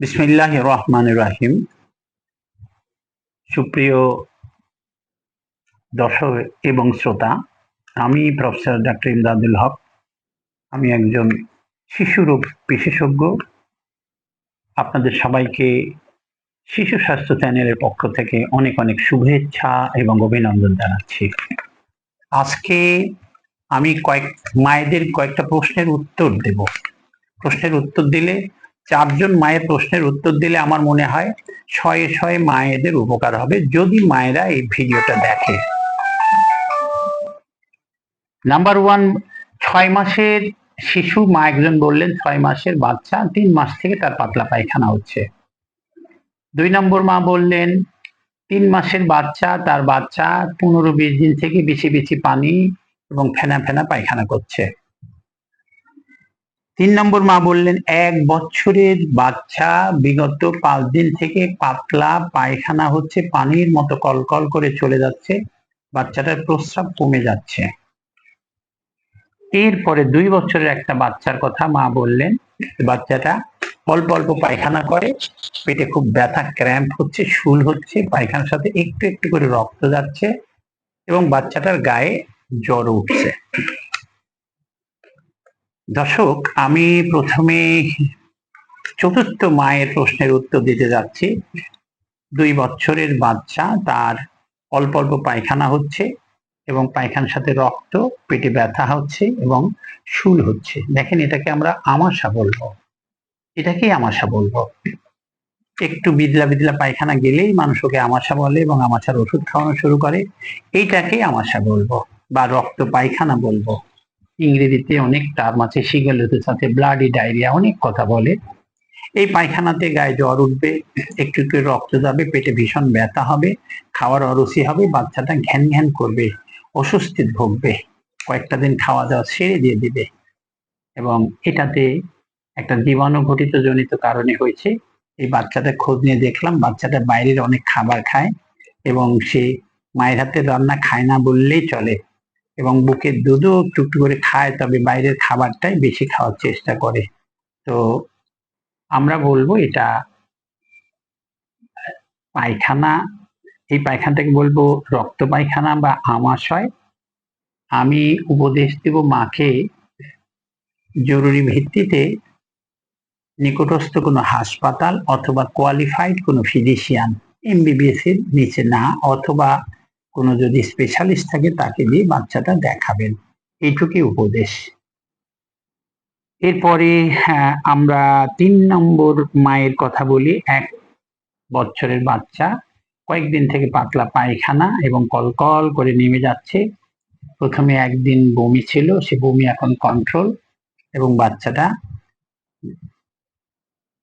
বিসমিল্লাহ রহমান রাহিম। সুপ্রিয় দর্শক এবং শ্রোতা, আমি প্রফেসর ডাক্তার ইমদাদুল হক। আমি একজন শিশু রোগ বিশেষজ্ঞ। আপনাদের সবাইকে শিশু স্বাস্থ্য চ্যানেলের পক্ষ থেকে অনেক অনেক শুভেচ্ছা এবং অভিনন্দন জানাচ্ছি। আজকে আমি কয়েক, মায়েদের কয়েকটা প্রশ্নের উত্তর দেব। প্রশ্নের উত্তর দিলে চারজন মায়ের প্রশ্নের উত্তর দিলে আমার মনে হয় শয়ে শয়ে মায়েদের উপকার হবে, যদি মায়েরা এই ভিডিওটা দেখে। নাম্বার ওয়ান ছয় মাসের শিশু, মা একজন বললেন, ছয় মাসের বাচ্চা, তিন মাস থেকে তার পাতলা পায়খানা হচ্ছে। দুই নম্বর মা বললেন, তিন মাসের বাচ্চা, তার বাচ্চা পনেরো বিশ দিন থেকে বেশি বেশি পানি এবং ফেনা ফেনা পায়খানা করছে। তিন নম্বর মা বললেন, এক বছরের বাচ্চা বিগত পাঁচ দিন থেকে পাতলা পায়খানা হচ্ছে, পানির মতো কলকল করে চলে যাচ্ছে, বাচ্চাটার প্রস্রাব কমে যাচ্ছে। এরপরে দুই বছরের একটা বাচ্চার কথা মা বললেন, বাচ্চাটা অল্প অল্প পায়খানা করে, পেটে খুব ব্যথা, ক্র্যাম্প হচ্ছে, শুল হচ্ছে, পায়খানার সাথে একটু একটু করে রক্ত যাচ্ছে এবং বাচ্চাটার গায়ে জ্বর উঠছে। দর্শক, আমি প্রথমে চতুর্থ মায়ের প্রশ্নের উত্তর দিতে যাচ্ছি। দুই বছরের বাচ্চা, তার অল্প অল্প পায়খানা হচ্ছে এবং পায়খানার সাথে রক্ত, পেটে ব্যথা হচ্ছে এবং শুল হচ্ছে। দেখেন, এটাকে আমরা আমাশা বলব। এটাকেই আমাশা বলব। একটু বিদলা বিদলা পায়খানা গেলেই মানুষ ওকে আমাশা বলে এবং আমাশার ওষুধ খাওয়ানো শুরু করে। এইটাকেই আমাশা বলব বা রক্ত পায়খানা বলব। ইংরেজিতে অনেক টার্ম আছে সিগালেটের সাথে ব্লাডি ডায়রিয়া অনেক কথা বলে। এই পায়খানাতে গায়ে জ্বর উঠবে, একটু একটু রক্ত যাবে, পেটে ভীষণ ব্যথা হবে, খাওয়ার অরুচি হবে, বাচ্চাটা ঘ্যান ঘ্যান করবে, অস্বস্তি ভুগবে। কয়েকটা দিন খাওয়া দাওয়া সেরে দিয়ে দিবে। এবং এটাতে একটা জীবাণু ঘটিত জনিত কারণে হয়েছে। এই বাচ্চাটা খোঁজ নিয়ে দেখলাম, বাচ্চাটা বাইরের অনেক খাবার খায় এবং সে মায়ের হাতে রান্না খায় না বললেই চলে। এবং বুকের দুধও একটু করে খায়, তবে বাইরের খাবারটাই বেশি খাওয়ার চেষ্টা করে। তো আমরা বলব এটা, পায়খানা, এই পায়খানাটাকে বলব রক্ত পায়খানা বা আমাশয়। আমি উপদেশ দেব মাকে, জরুরি ভিত্তিতে নিকটস্থ কোনো হাসপাতাল অথবা কোয়ালিফাইড কোনো ফিজিশিয়ান এমবিবিএস এর নিচে না, অথবা কোনো যদি স্পেশালিস্ট থাকে তাকে দিয়ে বাচ্চাটা দেখাবেন। এইটুকুই উপদেশ। এরপরে হ্যাঁ আমরা তিন নম্বর মায়ের কথা বলি। এক বছরের বাচ্চা। কয়েকদিন থেকে পাতলা পায়খানা এবং কলকল করে নেমে যাচ্ছে। প্রথমে একদিন বমি ছিল, সে বমি এখন কন্ট্রোল এবং বাচ্চাটা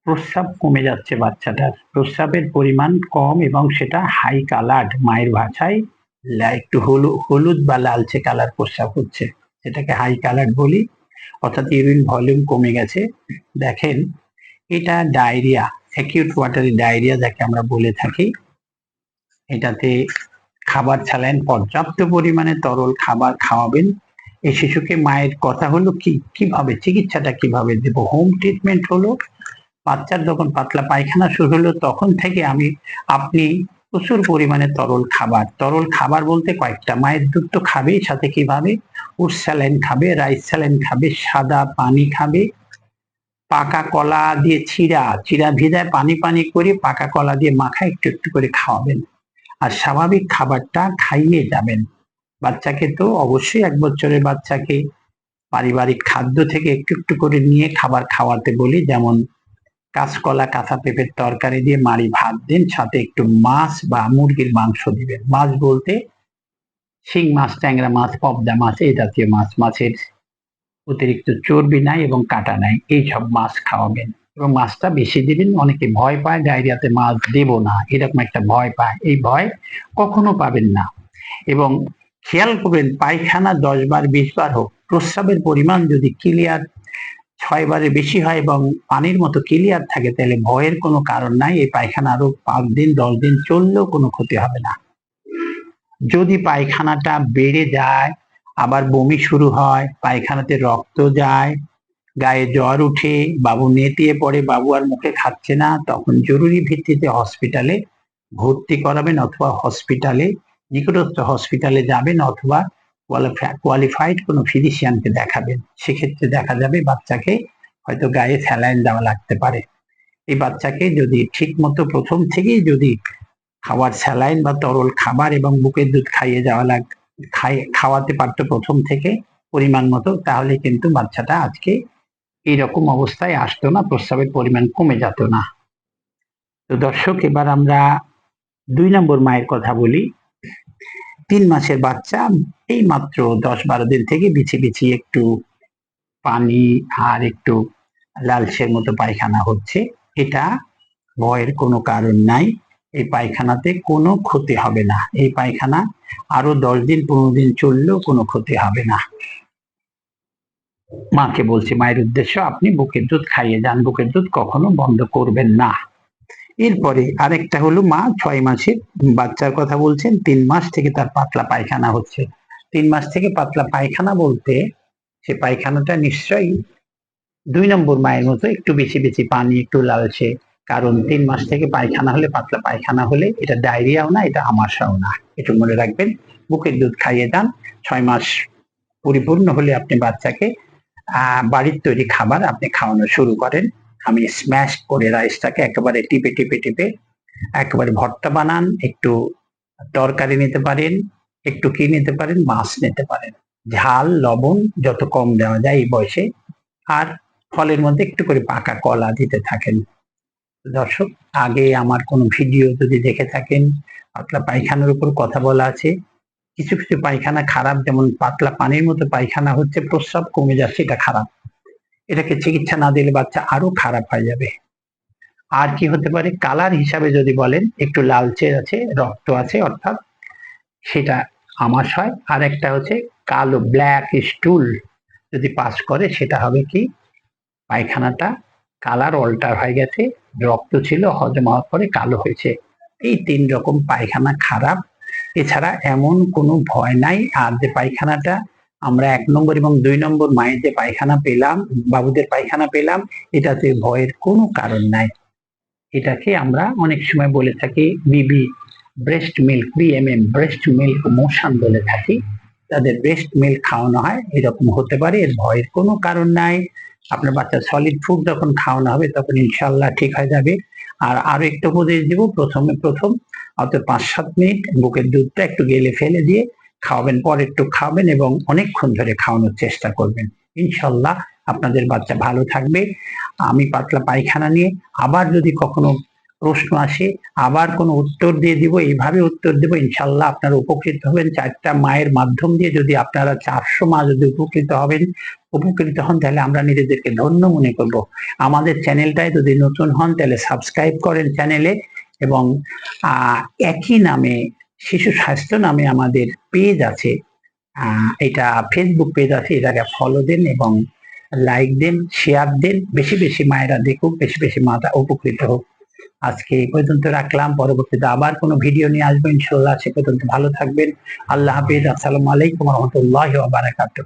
প্রস্রাব কমে যাচ্ছে বাচ্চাটার। প্রস্রাবের পরিমাণ কম এবং সেটা হাই কালার্ড মায়ের ভাষায়। একটু হলু, হলুদ বা লালচে কালার প্রস্রাব হচ্ছে। সেটাকে হাই কালার বলি। অর্থাৎ ইউরিন ভলিউম কমে গেছে। দেখেন, এটা ডায়রিয়া অ্যাকিউট ওয়াটারি ডায়রিয়া যাকে আমরা বলে থাকি। এটাতে খাবার ছাড়েন পর্যাপ্ত পরিমাণে তরল খাবার খাওয়াবেন। এই শিশুকে মায়ের কথা হলো কি, কীভাবে, চিকিৎসাটা কীভাবে দেব? হোম ট্রিটমেন্ট হলো, বাচ্চার যখন পাতলা পায়খানা শুরু হলো, তখন থেকে আমি, আপনি প্রচুর পরিমাণে তরল খাবার। তরল খাবার বলতে কয়েকটা। মায়ের দুধ তো খাবেই, সাথে কীভাবে উট স্যালাইন খাবে, রাইস স্যালাইন খাবে, সাদা পানি খাবে। পাকা কলা দিয়ে চিরা চিরা ভিজায় পানি পানি করে পাকা কলা দিয়ে মাখা, একটু একটু করে খাওয়াবেন। আর স্বাভাবিক খাবারটা খাইয়ে যাবেন। বাচ্চাকে তো অবশ্যই এক বছরের বাচ্চাকে পারিবারিক খাদ্য থেকে একটু একটু করে নিয়ে খাবার খাওয়াতে বলি, যেমন কাঁচকলা, কাঁচা পেঁপের তরকারি দিয়ে মাড়ি ভাত দিন, সাথে একটু মাছ বা মুরগির মাংস দিবেন। মাছ বলতে শিং মাছ, ট্যাংরা মাছ, পবদা মাছ, এই জাতীয় মাছ। মাছের অতিরিক্ত চর্বি নাই এবং কাটা নাই, এই সব মাছ খাওয়াবেন। এবং মাছটা বেশি দিবেন, অনেকে ভয় পায়, ডায়রিয়াতে মাছ দেব না, এরকম একটা ভয় পায়। এই ভয় কখনো পাবেন না। এবং খেয়াল করবেন, পায়খানা দশ বার, বিশ বার হোক, প্রস্রাবের পরিমাণ যদি ক্লিয়ার ছয় বারে বেশি হয় এবং পানির মতো ক্লিয়ার থাকে, তাহলে ভয়ের কোনো কারণ নাই। এই পায়খানা আরও পাঁচ দিন, দশ দিন চললেও কোনো ক্ষতি হবে না। যদি পায়খানাটা বেড়ে যায়, আবার বমি শুরু হয়, পায়খানাতে রক্ত যায়, গায়ে জ্বর উঠে, বাবু নেতিয়ে পড়ে, বাবু আর মুখে খাচ্ছে না, তখন জরুরি ভিত্তিতে হসপিটালে ভর্তি করাবেন অথবা হসপিটালে নিকটস্থ হসপিটালে যাবেন অথবা কোয়ালিফাইড কোনো ফিজিশিয়ানকে দেখাবেন সেক্ষেত্রে দেখা যাবে বাচ্চাকে হয়তো গায়ে স্যালাইন দেওয়া লাগতে পারে। এই বাচ্চাকে যদি ঠিক মতো প্রথম থেকেই যদি খাওয়ার স্যালাইন বা তরল খাবার এবং বুকের দুধ খাইয়ে যাওয়া লাগ খাওয়াতে পারতো প্রথম থেকে পরিমাণ মতো, তাহলে কিন্তু বাচ্চাটা আজকে এইরকম অবস্থায় আসতো না, প্রস্রাবের পরিমাণ কমে যেত না। তো দর্শক, এবার আমরা দুই নম্বর মায়ের কথা বলি। তিন মাসের বাচ্চা এই মাত্র দশ বারো দিন থেকে বিছি বিছি একটু পানি, আর একটু লালচের মতো পায়খানা হচ্ছে। এটা ভয়ের কোনো কারণ নাই। এই পায়খানাতে কোনো ক্ষতি হবে না। এই পায়খানা আরও দশ দিন, পনেরো দিন চললেও কোনো ক্ষতি হবে না। মাকে বলছি, মায়ের উদ্দেশ্য আপনি বুকের দুধ খাইয়ে যান। বুকের দুধ কখনো বন্ধ করবেন না। এরপরে আরেকটা হলো মা, ছয় মাসের বাচ্চার কথা বলছেন, তিন মাস থেকে তার পাতলা পায়খানা হচ্ছে। তিন মাস থেকে পাতলা পায়খানা বলতে সে পায়খানাটা নিশ্চয়ই দুই নম্বর মায়ের মতো একটু বেশি বেশি পানি, একটু লালচে কারণ তিন মাস থেকে পায়খানা হলে, পাতলা পায়খানা হলে এটা ডায়রিয়াও না, এটা আমাশাও না। একটু মনে রাখবেন, বুকের দুধ খাইয়ে দেন, ছয় মাস পরিপূর্ণ হলে আপনি বাচ্চাকে বাড়ির তৈরি খাবার আপনি খাওয়ানো শুরু করেন। আমি স্ম্যাশ করে রাইসটাকে একেবারে টিপে টিপে টিপে একেবারে ভর্তা বানান, একটু তরকারি নিতে পারেন, একটু কি নিতে পারেন, মাছ নিতে পারেন। ঝাল, লবণ যত কম দেওয়া যায় এই বয়সে। আর ফলের মধ্যে একটু করে পাকা কলা দিতে থাকেন। দর্শক, আগে আমার কোনো ভিডিও যদি দেখে থাকেন, পাতলা পায়খানার উপর কথা বলা আছে। কিছু কিছু পায়খানা খারাপ, যেমন পাতলা পানির মতো পায়খানা হচ্ছে, প্রস্রাব কমে যাচ্ছে, এটা খারাপ। এটাকে চিকিৎসা না দিলে বাচ্চা আরও খারাপ হয়ে যাবে। আর কি হতে পারে? কালার হিসাবে যদি বলেন, একটু লালচে আছে, রক্ত আছে, অর্থাৎ সেটা আমার হয়। আর একটা হচ্ছে কালো ব্ল্যাক স্টুল যদি পাস করে, সেটা হবে কি? পায়খানাটা কালার অল্টার হয়ে গেছে, রক্ত ছিল, হজম হওয়ার পরে কালো হয়েছে। এই তিন রকম পায়খানা খারাপ। এছাড়া এমন কোনো ভয় নাই। আর যে পায়খানাটা আমরা এক নম্বর এবং দুই নম্বর মায়ের যে পায়খানা পেলাম, বাবুদের পায়খানা পেলাম, এটাতে ভয়ের কোনো কারণ নাই। এটাকে আমরা অনেক সময় বলে থাকি B B breast milk, B M M breast milk motion বলে থাকি। তাদের ব্রেস্ট মিল্ক খাওয়ানো হয়, এরকম হতে পারে, এর ভয়ের কোনো কারণ নাই। আপনার বাচ্চা সলিড ফুড যখন খাওয়ানো হবে, তখন ইনশাল্লাহ ঠিক হয়ে যাবে। আর আরও একটু উপদেশ দিব, প্রথমে প্রথম অত পাঁচ সাত মিনিট, বুকের দুধটা একটু গেলে ফেলে দিয়ে খাওয়াবেন, পরে একটু খাওয়াবেন এবং অনেকক্ষণ ধরে খাওয়ানোর চেষ্টা করবেন। ইনশাল্লাহ আপনাদের বাচ্চা ভালো থাকবে। আমি পাতলা পায়খানা নিয়ে আবার যদি কখনো প্রশ্ন আসে, আবার কোনো উত্তর দিয়ে দিব, এইভাবে উত্তর দেবো, ইনশাল্লাহ আপনারা উপকৃত হবেন। চারটা মায়ের মাধ্যম দিয়ে যদি আপনারা চারশো মা যদি উপকৃত হবেন, উপকৃত হন, তাহলে আমরা নিজেদেরকে ধন্য মনে করব। আমাদের চ্যানেলটায় যদি নতুন হন, তাহলে সাবস্ক্রাইব করেন চ্যানেলে এবং একই নামে শিশু স্বাস্থ্য নামে আমাদের পেজ আছে। এটা ফেসবুক পেজ আছে এটাকে ফলো দেন এবং লাইক দেন শেয়ার দেন। বেশি বেশি মায়েরা দেখুক, বেশি বেশি মাতা উপকৃত হোক। আজকে এই পর্যন্ত রাখলাম, পরবর্তীতে আবার কোনো ভিডিও নিয়ে আসবেন ইনশাল্লাহ সে পর্যন্ত ভালো থাকবেন। আল্লাহ হাফিজ, আসসালামু আলাইকুম রহমতুল্লাহ বারাকাতুহ।